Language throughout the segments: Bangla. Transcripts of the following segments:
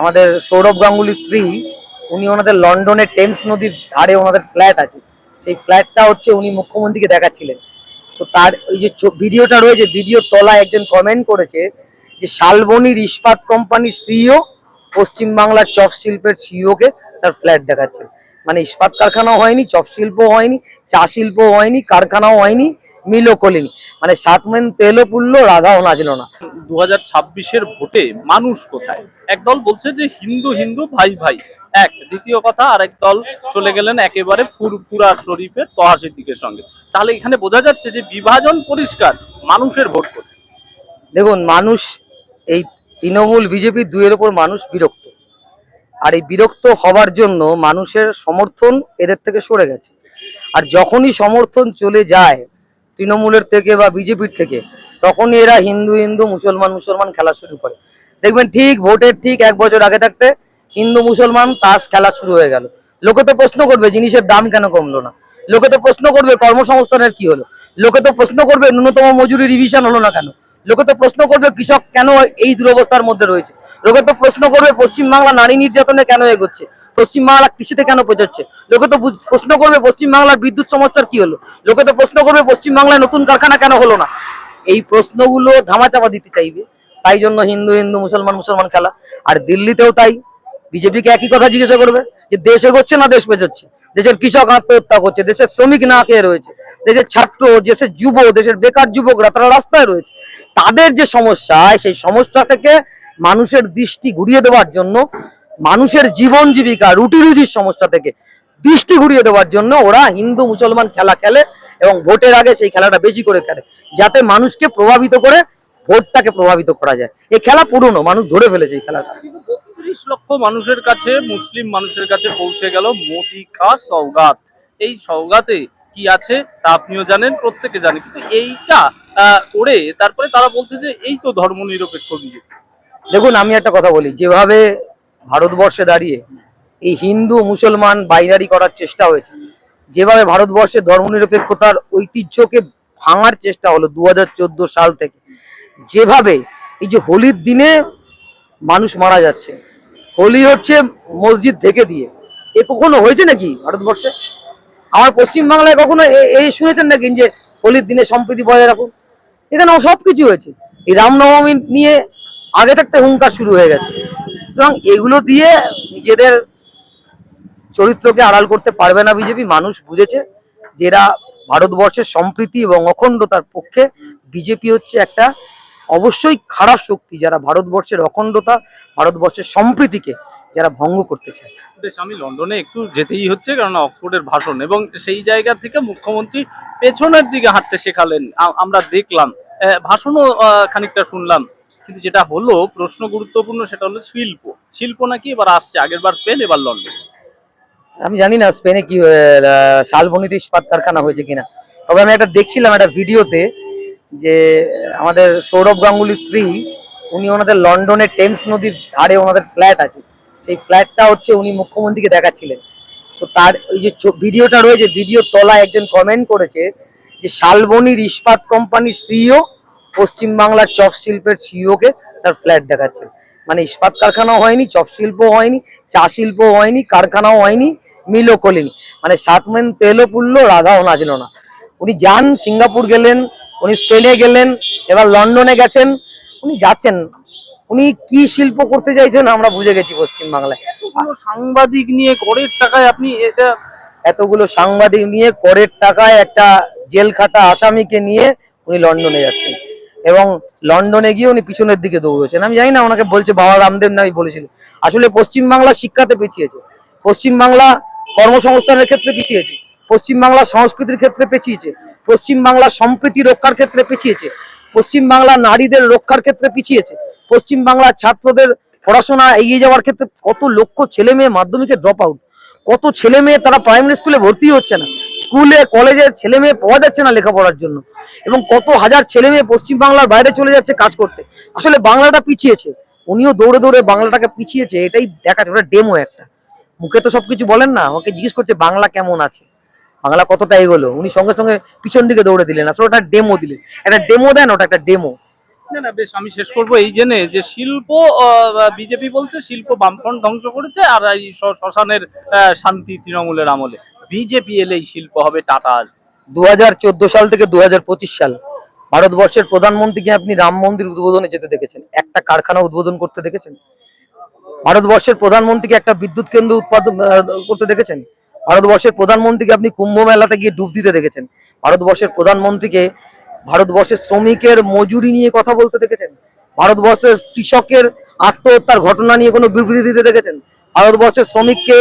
আমাদের সৌরভ গাঙ্গুলির স্ত্রী, উনি ওনাদের লন্ডনের টেমস নদীর ধারে ওনাদের ফ্ল্যাট আছে। সেই ফ্ল্যাটটা হচ্ছে উনি মুখ্যমন্ত্রীকে দেখাচ্ছিলেন। তো তার ওই যে ভিডিওটা রয়েছে, ভিডিওর তলায় একজন কমেন্ট করেছে যে শালবনির ইস্পাত কোম্পানির সিইও পশ্চিমবাংলার চপ শিল্পের সিইওকে তার ফ্ল্যাট দেখাচ্ছে মানে ইস্পাত কারখানাও হয়নি, চপ শিল্প হয়নি, চা শিল্প হয়নি, কারখানাও হয়নি মিলও খোলেনি মানে সাত মেন তেলও পুড়লো রাধাও নাচলো না। দু হাজার ছাব্বিশের ভোটে মানুষ কোথায়? একদল বলছে যে হিন্দু হিন্দু ভাই ভাই। এক। দ্বিতীয় কথা আরেক দল চলে গেলেন একেবারে ফুরফুরা শরীফের তহা সিদ্দিকের সঙ্গে। তাহলে এখানে বোঝা যাচ্ছে যে বিভাজন পরিষ্কার মানুষের ভোট কোথায়? দেখুন মানুষ এই তৃণমূল বিজেপি দুয়ের ওপর মানুষ বিরক্ত। আর এই বিরক্ত হবার জন্য মানুষের সমর্থন এদের থেকে সরে গেছে। আর যখনই সমর্থন চলে যায় তৃণমূলের থেকে বা বিজেপির থেকে, তখনই এরা হিন্দু হিন্দু, মুসলমান মুসলমান খেলা শুরু করে। দেখবেন ঠিক ভোটের ঠিক এক বছর আগে থাকতে হিন্দু, মুসলমান তাস খেলা শুরু হয়ে গেল। লোকে তো প্রশ্ন করবে, জিনিসের দাম কেন কমলো না? লোকে তো প্রশ্ন করবে, কর্মসংস্থানের কি হলো? লোকে তো প্রশ্ন করবে, ন্যূনতম মজুরি রিভিশন হলো না কেন? লোকে তো প্রশ্ন করবে, কৃষক কেন এই দুরবস্থার মধ্যে রয়েছে? লোকে তো প্রশ্ন করবে, পশ্চিমবাংলা নারী নির্যাতনে কেন এগোচ্ছে? পশ্চিমবাংলা কৃষিতে কেন পৌঁছচ্ছে লোকে তো প্রশ্ন করবে পশ্চিমবাংলার বিদ্যুৎ সমস্যার কি হলো? লোকে তো প্রশ্ন করবে পশ্চিমবাংলায় নতুন কারখানা কেন হলো না? এই প্রশ্নগুলো ধামাচাপা দিতে চাইবে। তাই জন্য হিন্দু হিন্দু, মুসলমান মুসলমান খেলা। আর দিল্লিতেও তাই। বিজেপিকে একই কথা জিজ্ঞাসা করবে যে দেশ এগোচ্ছে না দেশ পেছোচ্ছে দেশের কৃষক আত্মহত্যা করছে, দেশের শ্রমিক না খেয়ে রয়েছে, দেশের ছাত্র, দেশের যুব, দেশের বেকার যুবকরা তারা রাস্তায় রয়েছে। তাদের যে সমস্যা, সেই সমস্যা থেকে মানুষের দৃষ্টি ঘুরিয়ে দেওয়ার জন্য মানুষের জীবন জীবিকা রুটি রুজির সমস্যা থেকে দৃষ্টি ঘুরিয়ে দেওয়ার জন্য ওরা হিন্দু মুসলমান খেলা খেলে এবং ভোটের আগে সেই খেলাটা বেশি করে খেলে যাতে মানুষকে প্রভাবিত করে ভোটটাকে প্রভাবিত করা যায়। এই খেলা পুরনো মানুষ ধরে ফেলেছে এই খেলাটা। কিন্তু বত্রিশ লক্ষ মানুষের কাছে মুসলিম মানুষের কাছে পৌঁছে গেল মোদি কা সৌগাত এই সৌগাতে কি আছে তা আপনিও জানেন প্রত্যেকে জানে। কিন্তু এইটা করে তারপরে তারা বলছে যে এই তো ধর্ম নিরপেক্ষ বিজেপি। দেখুন আমি একটা কথা বলি যেভাবে ভারতবর্ষে দাঁড়িয়ে এই হিন্দু মুসলমান বাইনারি করার চেষ্টা হয়েছে। যেভাবে ভারতবর্ষে ধর্মনিরপেক্ষতার ঐতিহ্যকে ভাঙার চেষ্টা হলো দুহাজার চোদ্দ সাল থেকে। যেভাবে এই যে হোলির দিনে মানুষ মারা যাচ্ছে, হোলি হচ্ছে মসজিদ থেকে দিয়ে। এ কখনো হয়েছে নাকি ভারতবর্ষে? আমার পশ্চিমবাংলায় কখনো এই শুনেছেন নাকি যে হোলির দিনে সম্প্রীতি বজায় রাখুন? এখানে সব কিছু হয়েছে। এই রামনবমী নিয়ে আগে থাকতে হুঙ্কার শুরু হয়ে গেছে। সুতরাং এগুলো দিয়ে নিজেদের চরিত্রকে আড়াল করতে পারবে না বিজেপি, মানুষ বুঝেছে যে এরা ভারতবর্ষের সম্প্রীতি এবং অখণ্ডতার পক্ষে বিজেপি হচ্ছে একটা অবশ্যই খারাপ শক্তি যারা ভারতবর্ষের অখণ্ডতা, ভারতবর্ষের সম্প্রীতিকে যারা ভঙ্গ করতে চায়। আমি লন্ডনে একটু যেতেই হচ্ছে কারণ অক্সফোর্ডের ভাষণ এবং সেই জায়গা থেকে মুখ্যমন্ত্রী পেছনের দিকে হাঁটতে শেখালেন আমরা দেখলাম। ভাষণও খানিকটা শুনলাম। কিন্তু যেটা হলো, প্রশ্ন গুরুত্বপূর্ণ সেটা হলো শিল্প। শিল্প নাকি এবার আসছে আগের বার স্পেন, এবার লন্ডন। আমি জানি না স্পেনে কি শালবনিতে ইস্পাত কারখানা হয়েছে কিনা। তবে আমি একটা দেখছিলাম একটা ভিডিওতে যে আমাদের সৌরভ গাঙ্গুলির স্ত্রী, উনি ওনাদের লন্ডনের টেমস নদীর ধারে ওনাদের ফ্ল্যাট আছে। সেই ফ্ল্যাটটা হচ্ছে উনি মুখ্যমন্ত্রীকে দেখাচ্ছিলেন। তো তার ওই যে ভিডিওটা রয়েছে, ভিডিওর তলায় একজন কমেন্ট করেছে যে শালবনির ইস্পাত কোম্পানির সিইও পশ্চিমবাংলার চপ শিল্পের সিইওকে তার ফ্ল্যাট দেখাচ্ছেন। মানে ইস্পাত কারখানাও হয়নি চপ শিল্প হয়নি চা শিল্প হয়নি কারখানাও হয়নি মিলও খোলেনি মানে সাত মেন তেলও পুড়লো রাধাও নাচলো না। উনি যান সিঙ্গাপুর গেলেন উনি স্পেনে গেলেন এবার লন্ডনে গেছেন উনি যাচ্ছেন। উনি কি শিল্প করতে চাইছেন আমরা বুঝে গেছি পশ্চিমবাংলায়। সাংবাদিক নিয়ে করের টাকায় আপনি এটা এতগুলো সাংবাদিক নিয়ে করের টাকায় একটা জেল খাটা আসামিকে নিয়ে উনি লন্ডনে যাচ্ছেন। এবং লন্ডনে গিয়ে উনি পিছনের দিকে দৌড়েছেন। আমি জানি না ওনাকে বলছে, বাবা রামদেব নামি বলেছিল আসলে পশ্চিমবাংলা শিক্ষাতে পিছিয়েছে পশ্চিমবাংলা কর্মসংস্থানের ক্ষেত্রে পিছিয়েছে পশ্চিমবাংলা সংস্কৃতির ক্ষেত্রে পিছিয়েছে পশ্চিমবাংলা সম্প্রীতি রক্ষার ক্ষেত্রে পিছিয়েছে পশ্চিমবাংলা নারীদের রক্ষার ক্ষেত্রে পিছিয়েছে পশ্চিমবাংলার ছাত্রদের পড়াশোনা এগিয়ে যাওয়ার ক্ষেত্রে কত লক্ষ ছেলে মেয়ে মাধ্যমিকে ড্রপ আউট কত ছেলে মেয়ে তারা প্রাইমারি স্কুলে ভর্তি হচ্ছে না। স্কুলে, কলেজে ছেলে মেয়ে পাওয়া যাচ্ছে না লেখাপড়ার জন্য। এবং কত হাজার ছেলে মেয়ে পশ্চিমবাংলার বাইরে চলে যাচ্ছে কাজ করতে। আসলে বাংলাটা পিছিয়েছে। উনিও দৌড়ে দৌড়ে বাংলাটাকে পিছিয়েছে, এটাই দেখাচ্ছে। ওটা ডেমো একটা। মুখে তো সবকিছু বলেন না, আমাকে জিজ্ঞেস করছে, বাংলা কেমন আছে? বাংলা কতটা এগোলো? উনি সঙ্গে সঙ্গে পিছন দিকে দৌড়ে দিলেন। আসলে ওটা ডেমো দিলেন। একটা ডেমো দেন, ওটা একটা ডেমো বেশ, আমি শেষ করব এই যে শিল্প বিজেপি বলছে শিল্প বামফ্রন্ট ধ্বংস করেছে আর এই শ্মশানের শান্তি তৃণমূলের আমলে। বিজেপি এলে এই শিল্প হবে টাটা আসবে। দু সাল থেকে দুহাজার পঁচিশ সাল ভারতবর্ষের প্রধানমন্ত্রীকে আপনি রাম মন্দির উদ্বোধনে যেতে দেখেছেন? একটা কারখানা উদ্বোধন করতে দেখেছেন? ভারতবর্ষের প্রধানমন্ত্রীকে একটা বিদ্যুৎ কেন্দ্র উৎপাদন করতে দেখেছেন? ভারতবর্ষের প্রধানমন্ত্রীকে আপনি কুম্ভ মেলাতে গিয়ে ডুব দিতে দেখেছেন? ভারতবর্ষের প্রধানমন্ত্রীকে ভারতবর্ষের শ্রমিকের মজুরি নিয়ে কথা বলতে দেখেছেন? ভারতবর্ষের কৃষকের আত্মহত্যার ঘটনা নিয়ে কোনো বিবৃতি দিতে দেখেছেন? ভারতবর্ষের শ্রমিককে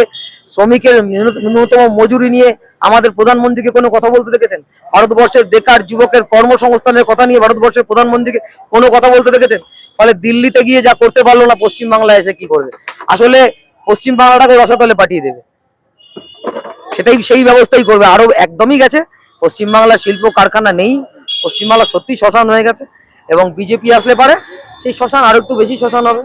শ্রমিকের ন্যূনতম মজুরি নিয়ে আমাদের প্রধানমন্ত্রীকে কোনো কথা বলতে দেখেছেন? ভারতবর্ষের বেকার যুবকের কর্মসংস্থানের কথা নিয়ে ভারতবর্ষের প্রধানমন্ত্রীকে কোনো কথা বলতে দেখেছেন? ফলে দিল্লিতে গিয়ে যা করতে পারল না, পশ্চিমবাংলায় এসে কি করবে? আসলে পশ্চিমবাংলাটাকে রসাতলে পাঠিয়ে দেবে। সেটাই সেই ব্যবস্থাই করবে। আরও একদমই গেছে। পশ্চিমবাংলার শিল্প কারখানা নেই। পশ্চিমবাংলা সত্যি শ্মশান হয়ে গেছে এবং বিজেপি আসলে পারে। সেই শ্মশান আরও একটু বেশি শ্মশান হবে।